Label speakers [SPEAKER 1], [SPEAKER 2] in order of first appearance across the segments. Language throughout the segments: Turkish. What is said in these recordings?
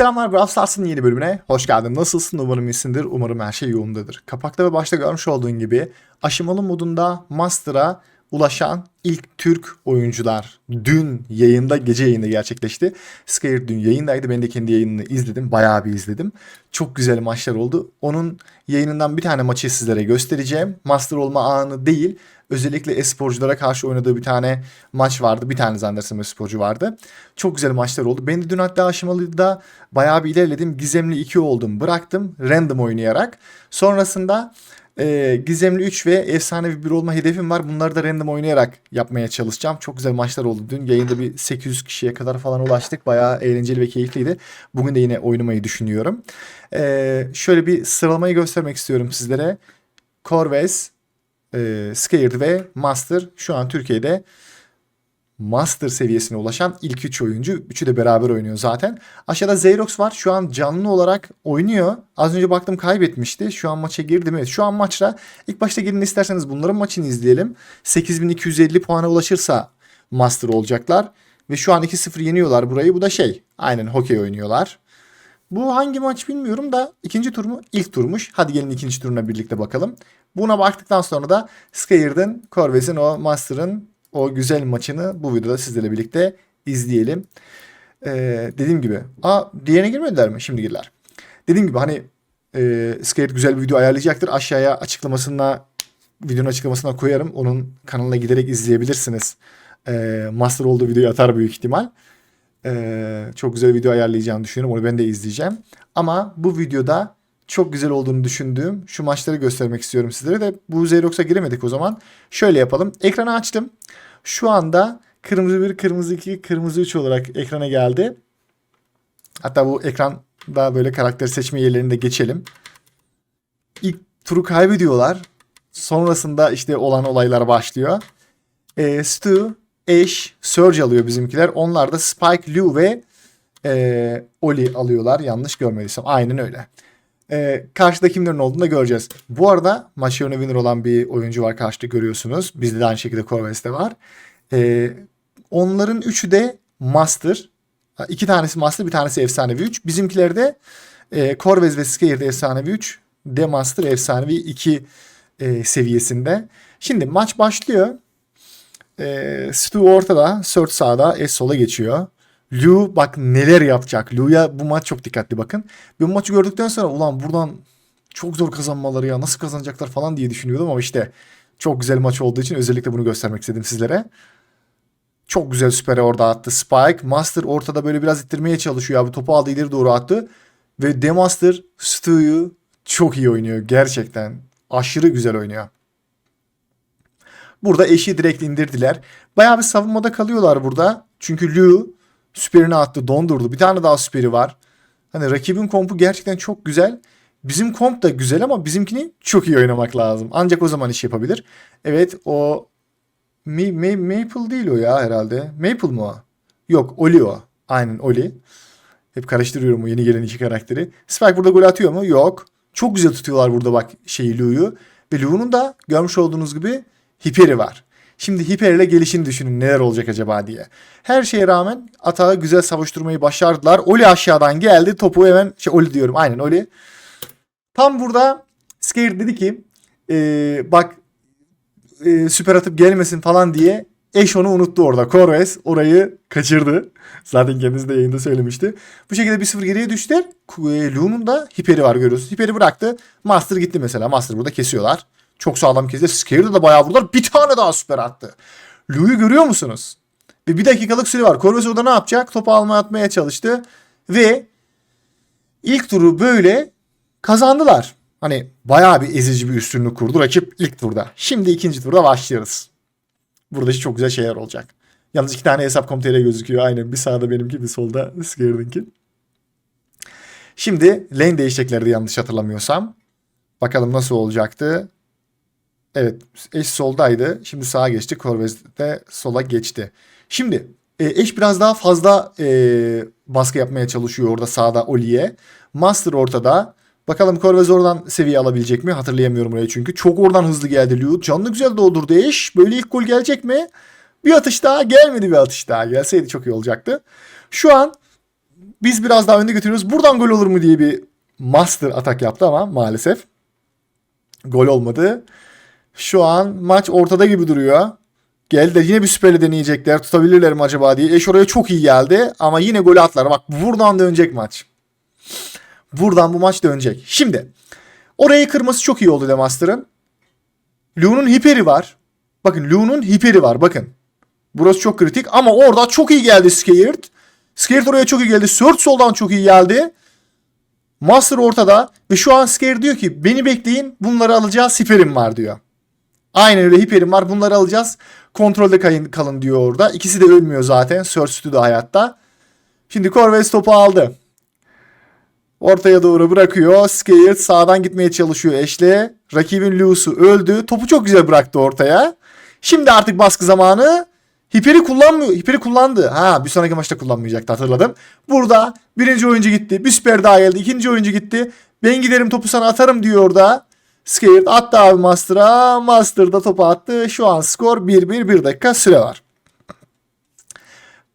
[SPEAKER 1] Selamlar Brawl Stars'ın yeni bölümüne. Hoş geldin. Nasılsın? Umarım iyisindir. Umarım her şey yolundadır. Kapakta ve başta görmüş olduğun gibi aşamalı modunda Master'a ulaşan ilk Türk oyuncular dün yayında gece yayında gerçekleşti. Scared dün yayındaydı. Ben de kendi yayınını izledim. Bayağı bir izledim. Çok güzel maçlar oldu. Onun yayınından bir tane maçı sizlere göstereceğim. Master olma anı değil. Özellikle e-sporculara karşı oynadığı bir tane maç vardı. Bir tane zannedersem e-sporcu vardı. Çok güzel maçlar oldu. Ben de dün hatta aşamalıda bayağı bir ilerledim. Gizemli 2 oldum. Bıraktım random oynayarak. Sonrasında e, Gizemli 3 ve Efsanevi 1 olma hedefim var. Bunları da random oynayarak yapmaya çalışacağım. Çok güzel maçlar oldu. Dün yayında bir 800 kişiye kadar falan ulaştık. Bayağı eğlenceli ve keyifliydi. Bugün de yine oynamayı düşünüyorum. E, şöyle bir sıralamayı göstermek istiyorum sizlere. Corvez, e, Scared ve Master şu an Türkiye'de Master seviyesine ulaşan ilk 3 oyuncu. Üçü de beraber oynuyor zaten. Aşağıda Xerox var. Şu an canlı olarak oynuyor. Az önce baktım kaybetmişti. Şu an maça girdi mi? Evet. Şu an maçta ilk başta girin isterseniz bunların maçını izleyelim. 8250 puana ulaşırsa Master olacaklar. Ve şu an 2-0 yeniyorlar burayı. Bu da şey. Aynen hokey oynuyorlar. Bu hangi maç bilmiyorum da ikinci tur mu? İlk turmuş. Hadi gelin ikinci turuna birlikte bakalım. Buna baktıktan sonra da Scared'ın, Corvez'in o Master'ın o güzel maçını bu videoda sizlerle birlikte izleyelim. Ee, dediğim gibi. Aa diğerine girmediler mi? Şimdi girdiler. Dediğim gibi hani e, Scared güzel bir video ayarlayacaktır. Aşağıya açıklamasına videonun açıklamasına koyarım. Onun kanalına giderek izleyebilirsiniz. Ee, master olduğu videoyu atar büyük ihtimal. Ee, çok güzel video ayarlayacağını düşünüyorum. Onu ben de izleyeceğim. Ama bu videoda çok güzel olduğunu düşündüğüm şu maçları göstermek istiyorum sizlere de. Bu Xerox'a giremedik o zaman. Şöyle yapalım. Ekranı açtım. Şu anda kırmızı 1, kırmızı 2, kırmızı 3 olarak ekrana geldi. Hatta bu ekranda böyle karakter seçme yerlerinde geçelim. İlk turu kaybediyorlar. Sonrasında işte olan olaylar başlıyor. E, Stu, Ash, Surge alıyor bizimkiler. Onlar da Spike, Lu ve e, Oli alıyorlar. Yanlış görmediysem. Aynen öyle. E, karşıda kimlerin olduğunu da göreceğiz. Bu arada yönü winner olan bir oyuncu var karşıda görüyorsunuz. Bizde de aynı şekilde Corvus'te var. E, onların üçü de Master. İki tanesi Master, bir tanesi Efsanevi 3. Bizimkiler de e, Corvez ve Scared Efsanevi 3. De Master Efsanevi 2 e, seviyesinde. Şimdi maç başlıyor. E, Stu ortada, Sört sağda, S sola geçiyor. Liu bak neler yapacak. Liu'ya bu maç çok dikkatli bakın. Ben bu maçı gördükten sonra ulan buradan çok zor kazanmaları ya nasıl kazanacaklar falan diye düşünüyordum ama işte çok güzel maç olduğu için özellikle bunu göstermek istedim sizlere. Çok güzel süpere orada attı Spike. Master ortada böyle biraz ittirmeye çalışıyor abi. Topu aldı ileri doğru attı. Ve Demaster Stu'yu çok iyi oynuyor gerçekten. Aşırı güzel oynuyor. Burada eşi direkt indirdiler. Bayağı bir savunmada kalıyorlar burada. Çünkü Liu süperini attı, dondurdu. Bir tane daha süperi var. Hani rakibin kompu gerçekten çok güzel. Bizim komp da güzel ama bizimkini çok iyi oynamak lazım. Ancak o zaman iş yapabilir. Evet o Ma- Ma- Maple değil o ya herhalde. Maple mı o? Yok Oli o. Aynen Oli. Hep karıştırıyorum o yeni gelen iki karakteri. Spike burada gol atıyor mu? Yok. Çok güzel tutuyorlar burada bak şeyi Lu'yu. Ve Lu'nun da görmüş olduğunuz gibi hiperi var. Şimdi hiper ile gelişini düşünün neler olacak acaba diye. Her şeye rağmen atağı güzel savuşturmayı başardılar. Oli aşağıdan geldi. Topu hemen şey Oli diyorum aynen Oli. Tam burada Scared dedi ki ee, bak e, süper atıp gelmesin falan diye eş onu unuttu orada. Corvez orayı kaçırdı. Zaten kendisi de yayında söylemişti. Bu şekilde 1-0 geriye düştüler. E, Lu'nun da hiperi var görüyorsunuz. Hiperi bıraktı. Master gitti mesela. Master burada kesiyorlar. Çok sağlam kesti. Scared'ı da bayağı vurdular. Bir tane daha süper attı. Lou'yu görüyor musunuz? Ve bir dakikalık süre var. Corvus orada ne yapacak? Topu almaya atmaya çalıştı. Ve ilk turu böyle kazandılar. Hani bayağı bir ezici bir üstünlük kurdu rakip ilk turda. Şimdi ikinci turda başlıyoruz. Burada çok güzel şeyler olacak. Yalnız iki tane hesap komutere gözüküyor. Aynen bir sağda benimki bir solda Scared'inki. Şimdi lane değişeceklerdi yanlış hatırlamıyorsam. Bakalım nasıl olacaktı. Evet eş soldaydı. Şimdi sağa geçti. Corvez de sola geçti. Şimdi e, eş biraz daha fazla e, baskı yapmaya çalışıyor orada sağda Oli'ye. Master ortada. Bakalım Corvez oradan seviye alabilecek mi? Hatırlayamıyorum orayı çünkü. Çok oradan hızlı geldi Liu. Canlı güzel doldurdu eş. Böyle ilk gol gelecek mi? Bir atış daha gelmedi bir atış daha. Gelseydi çok iyi olacaktı. Şu an Biz biraz daha önde götürüyoruz. Buradan gol olur mu diye bir master atak yaptı ama maalesef. Gol olmadı. Şu an maç ortada gibi duruyor. Geldi de yine bir süperle deneyecekler. Tutabilirler mi acaba diye. Eş oraya çok iyi geldi. Ama yine golü atlar. Bak buradan dönecek maç. Buradan bu maç dönecek. Şimdi orayı kırması çok iyi oldu Demaster'ın. Lu'nun hiperi var. Bakın Lu'nun hiperi var. Bakın. Burası çok kritik ama orada çok iyi geldi Scared. Scared oraya çok iyi geldi. Search soldan çok iyi geldi. Master ortada ve şu an Scared diyor ki beni bekleyin bunları alacağız hiperim var diyor. Aynen öyle hiperim var bunları alacağız. Kontrolde kayın, kalın diyor orada. İkisi de ölmüyor zaten. Search'tü de hayatta. Şimdi Corvus topu aldı. Ortaya doğru bırakıyor. Scared sağdan gitmeye çalışıyor eşle. Rakibin Lucy öldü. Topu çok güzel bıraktı ortaya. Şimdi artık baskı zamanı. Hiperi kullanmıyor. Hiperi kullandı. Ha bir sonraki maçta kullanmayacaktı hatırladım. Burada birinci oyuncu gitti. Bir süper daha geldi. İkinci oyuncu gitti. Ben giderim topu sana atarım diyor orada. Scared attı abi Master'a. Master da topu attı. Şu an skor 1-1. 1 dakika süre var.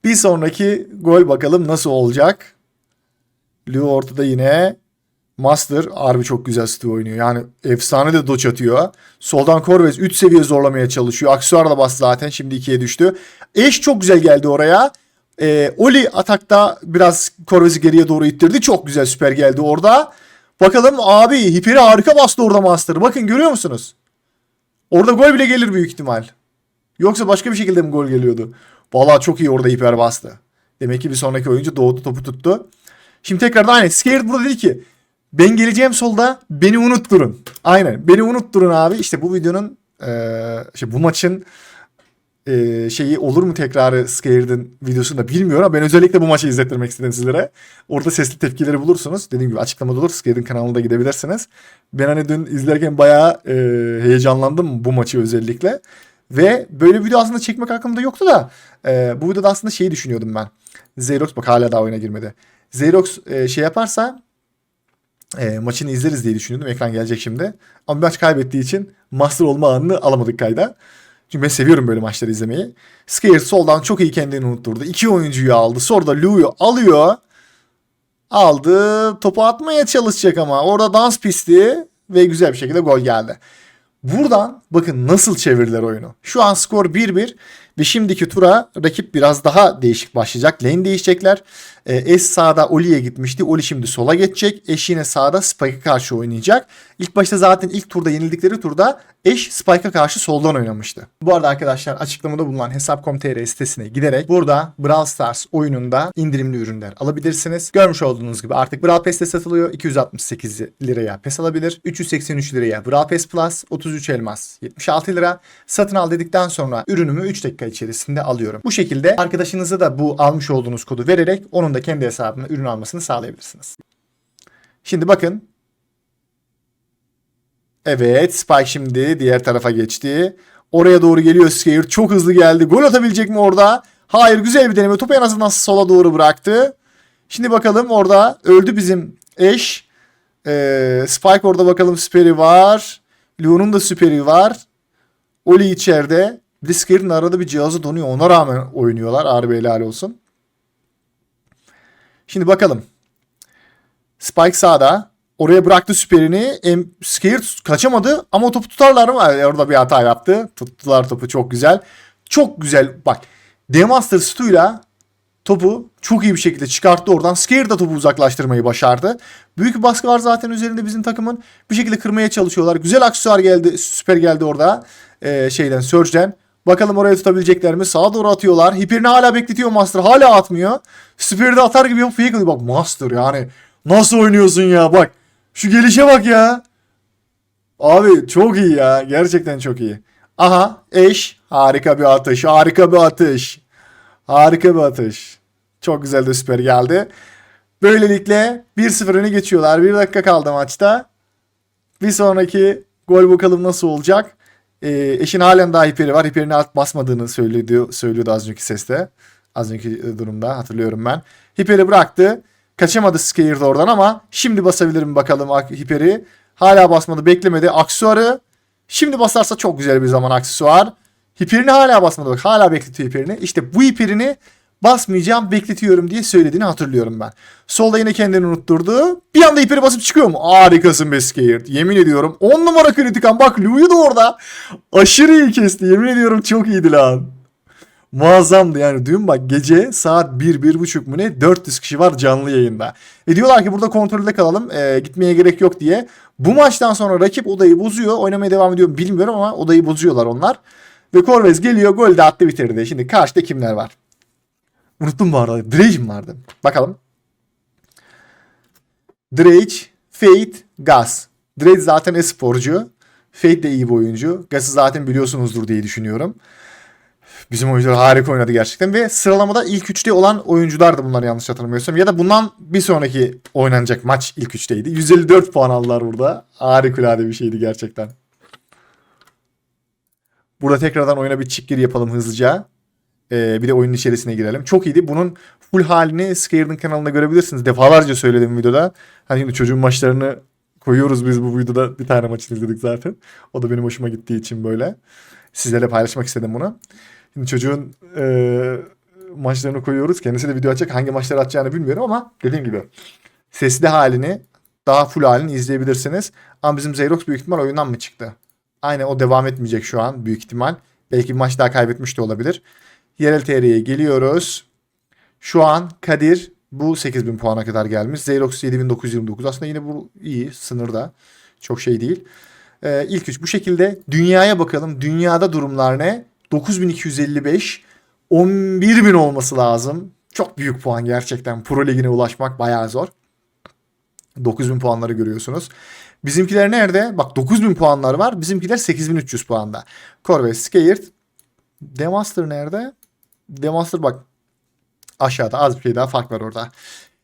[SPEAKER 1] Bir sonraki gol bakalım nasıl olacak. Lou ortada yine. Master harbi çok güzel Steve oynuyor. Yani efsane de doç atıyor. Soldan Corvez 3 seviye zorlamaya çalışıyor. Aksuar da bastı zaten. Şimdi 2'ye düştü. Eş çok güzel geldi oraya. Ee, Oli atakta biraz Corvez'i geriye doğru ittirdi. Çok güzel süper geldi orada. Bakalım abi hiperi harika bastı orada Master. Bakın görüyor musunuz? Orada gol bile gelir büyük ihtimal. Yoksa başka bir şekilde mi gol geliyordu? Vallahi çok iyi orada hiper bastı. Demek ki bir sonraki oyuncu doğdu topu tuttu. Şimdi tekrardan aynı. Scared burada dedi ki ben geleceğim solda beni unutturun. Aynen beni unutturun abi. İşte bu videonun eee işte bu maçın eee, şeyi olur mu tekrarı Scared'in videosunda bilmiyorum ama ben özellikle bu maçı izlettirmek istedim sizlere. Orada sesli tepkileri bulursunuz. Dediğim gibi açıklamada olur. Scared'in kanalına da gidebilirsiniz. Ben hani dün izlerken bayağı eee, heyecanlandım bu maçı özellikle. Ve böyle bir video aslında çekmek aklımda yoktu da eee, bu videoda aslında şeyi düşünüyordum ben. Xerox bak hala daha oyuna girmedi. Xerox eee, şey yaparsa e, maçını izleriz diye düşünüyordum. Ekran gelecek şimdi. Ama maç kaybettiği için master olma anını alamadık kayda. Çünkü ben seviyorum böyle maçları izlemeyi. Scared soldan çok iyi kendini unutturdu. İki oyuncuyu aldı. Sonra da Lou'yu alıyor. Aldı. Topu atmaya çalışacak ama. Orada dans pisti ve güzel bir şekilde gol geldi. Buradan bakın nasıl çevirdiler oyunu. Şu an skor 1-1 ve şimdiki tura rakip biraz daha değişik başlayacak. Lane değişecekler. Ee, S sağda Oli'ye gitmişti. Oli şimdi sola geçecek. Eş yine sağda Spike'a karşı oynayacak. İlk başta zaten ilk turda yenildikleri turda Eş Spike'a karşı soldan oynamıştı. Bu arada arkadaşlar açıklamada bulunan Hesap.com.tr sitesine giderek burada Brawl Stars oyununda indirimli ürünler alabilirsiniz. Görmüş olduğunuz gibi artık Brawl Pass'te satılıyor. 268 liraya PES alabilir. 383 liraya Brawl Pass Plus, 33 elmas, 76 lira. Satın al dedikten sonra ürünümü 3 dakika içerisinde alıyorum. Bu şekilde arkadaşınıza da bu almış olduğunuz kodu vererek onun da kendi hesabına ürün almasını sağlayabilirsiniz. Şimdi bakın Evet Spike şimdi diğer tarafa geçti. Oraya doğru geliyor Scare. Çok hızlı geldi. Gol atabilecek mi orada? Hayır güzel bir deneme. Topu en azından sola doğru bıraktı. Şimdi bakalım orada öldü bizim eş. Ee, Spike orada bakalım süperi var. Leon'un da süperi var. Oli içeride. Scare'ın arada bir cihazı donuyor. Ona rağmen oynuyorlar. Harbi helal olsun. Şimdi bakalım. Spike sağda. Oraya bıraktı süperini. Em, Scared kaçamadı ama topu tutarlar mı? Orada bir hata yaptı. Tuttular topu çok güzel. Çok güzel. Bak Demaster Stu'yla topu çok iyi bir şekilde çıkarttı oradan. Scared da topu uzaklaştırmayı başardı. Büyük bir baskı var zaten üzerinde bizim takımın. Bir şekilde kırmaya çalışıyorlar. Güzel aksesuar geldi. Süper geldi orada. Ee, şeyden Surge'den. Bakalım oraya tutabilecekler mi? Sağa doğru atıyorlar. Hiperini hala bekletiyor Master. Hala atmıyor. Süper'i de atar gibi alıyor. Bak Master yani. Nasıl oynuyorsun ya? Bak. Şu gelişe bak ya. Abi çok iyi ya. Gerçekten çok iyi. Aha eş. Harika bir atış. Harika bir atış. Harika bir atış. Çok güzel de süper geldi. Böylelikle 1-0 öne geçiyorlar. 1 dakika kaldı maçta. Bir sonraki gol bakalım nasıl olacak. Ee, eşin halen daha hiperi var. Hiperini alt basmadığını söylüyordu, söylüyordu az önceki seste. Az önceki durumda hatırlıyorum ben. Hiperi bıraktı. Kaçamadı Scared oradan ama şimdi basabilir mi bakalım ak- hiperi. Hala basmadı beklemedi. Aksesuarı şimdi basarsa çok güzel bir zaman aksesuar. Hiperini hala basmadı bak hala bekletiyor hiperini. İşte bu hiperini basmayacağım bekletiyorum diye söylediğini hatırlıyorum ben. Solda yine kendini unutturdu. Bir anda iperi basıp çıkıyor mu? Harikasın be. Yemin ediyorum 10 numara kritikan. Bak Louis de orada. Aşırı iyi kesti. Yemin ediyorum çok iyiydi lan. Muazzamdı yani dün bak gece saat 1-1.30 mu ne 400 kişi var canlı yayında. Ve diyorlar ki burada kontrolde kalalım e, gitmeye gerek yok diye. Bu maçtan sonra rakip odayı bozuyor oynamaya devam ediyor bilmiyorum ama odayı bozuyorlar onlar. Ve Corvez geliyor gol de attı bitirdi. Şimdi karşıda kimler var? Unuttum bu arada. Drage mi vardı? Bakalım. Drage, Fate, Gus. Drage zaten e-sporcu. Fate de iyi bir oyuncu. Gus'ı zaten biliyorsunuzdur diye düşünüyorum. Bizim oyuncular harika oynadı gerçekten ve sıralamada ilk üçte olan oyuncular da bunlar yanlış hatırlamıyorsam. Ya da bundan bir sonraki oynanacak maç ilk üçteydi. 154 puan aldılar burada. Harikulade bir şeydi gerçekten. Burada tekrardan oyuna bir çift gir yapalım hızlıca. Ee, bir de oyunun içerisine girelim. Çok iyiydi. Bunun full halini Scared'ın kanalında görebilirsiniz. Defalarca söyledim videoda. Hani şimdi çocuğun maçlarını koyuyoruz biz bu videoda. Bir tane maçını izledik zaten. O da benim hoşuma gittiği için böyle. Sizlerle paylaşmak istedim bunu. Şimdi çocuğun e, maçlarını koyuyoruz. Kendisi de video açacak. Hangi maçları atacağını bilmiyorum ama dediğim gibi sesli halini daha full halini izleyebilirsiniz. Ama bizim Xerox büyük ihtimal oyundan mı çıktı? Aynen o devam etmeyecek şu an büyük ihtimal. Belki bir maç daha kaybetmiş de olabilir. Yerel TR'ye geliyoruz. Şu an Kadir bu 8000 puana kadar gelmiş. Xerox 7929. Aslında yine bu iyi sınırda. Çok şey değil. Ee, ilk üç bu şekilde. Dünyaya bakalım. Dünyada durumlar ne? 9255 11000 olması lazım. Çok büyük puan gerçekten. Pro Ligi'ne ulaşmak bayağı zor. 9000 puanları görüyorsunuz. Bizimkiler nerede? Bak 9000 puanlar var. Bizimkiler 8300 puanda. Corvette Scared. Demaster nerede? Demaster bak aşağıda az bir şey daha fark var orada.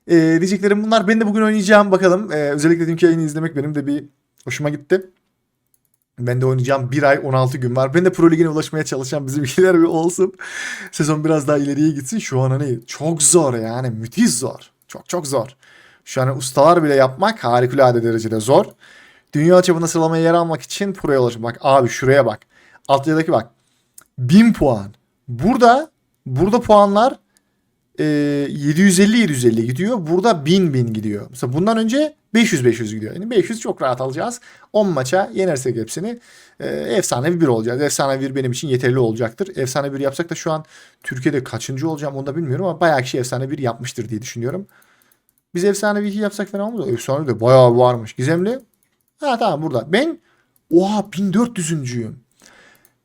[SPEAKER 1] Ee, diyeceklerim bunlar. Ben de bugün oynayacağım bakalım. Ee, özellikle dünkü yayını izlemek benim de bir hoşuma gitti. Ben de oynayacağım. Bir ay 16 gün var. Ben de Pro Ligi'ne ulaşmaya çalışan bizimkiler bir olsun. Sezon biraz daha ileriye gitsin. Şu an hani çok zor yani. Müthiş zor. Çok çok zor. Şu an ustalar bile yapmak harikulade derecede zor. Dünya çapında sıralamaya yer almak için Pro'ya ulaşmak. Abi şuraya bak. Altya'daki bak. 1000 puan. Burada burada puanlar e, 750-750 gidiyor. Burada 1000 1000 gidiyor. Mesela bundan önce 500-500 gidiyor. Yani 500 çok rahat alacağız. 10 maça yenersek hepsini e, efsane bir olacağız. Efsane bir benim için yeterli olacaktır. Efsane bir yapsak da şu an Türkiye'de kaçıncı olacağım onu da bilmiyorum ama bayağı kişi efsane bir yapmıştır diye düşünüyorum. Biz efsane bir iki yapsak fena olmaz. Efsane de bayağı varmış. Gizemli. Ha tamam burada. Ben oha 1400'üncüyüm.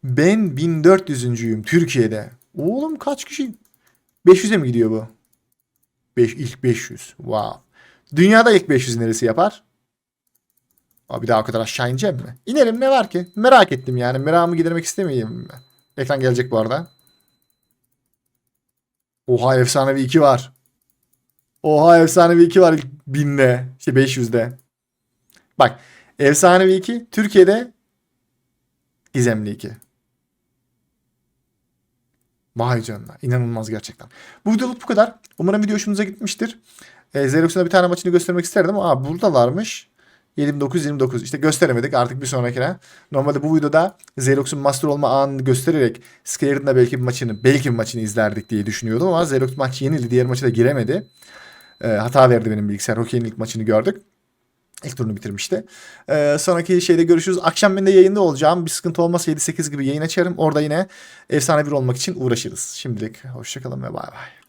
[SPEAKER 1] Ben 1400'üncüyüm Türkiye'de. Oğlum kaç kişi? 500'e mi gidiyor bu? 5 ilk 500. Wow. Dünyada ilk 500 neresi yapar? Abi daha o kadar aşağı ineceğim mi? İnerim ne var ki? Merak ettim yani. Merakımı gidermek istemeyeyim mi? Ekran gelecek bu arada. Oha efsanevi 2 var. Oha efsanevi 2 var ilk 1000'de. İşte 500'de. Bak efsanevi 2 Türkiye'de gizemli 2. Vay canına. inanılmaz gerçekten. Bu videoluk bu kadar. Umarım video hoşunuza gitmiştir. E, Xerox'un da bir tane maçını göstermek isterdim ama aa, buradalarmış. 29-29. İşte gösteremedik artık bir sonrakine. Normalde bu videoda Xerox'un master olma anını göstererek Scared'ın da belki bir maçını, belki bir maçını izlerdik diye düşünüyordum ama Xerox maç yenildi. Diğer maçı da giremedi. E, hata verdi benim bilgisayar. Hockey'in ilk maçını gördük. İlk turunu bitirmişti. Ee, sonraki şeyde görüşürüz. Akşam ben de yayında olacağım. Bir sıkıntı olmazsa 7-8 gibi yayın açarım. Orada yine efsane bir olmak için uğraşırız. Şimdilik hoşçakalın ve bay bay.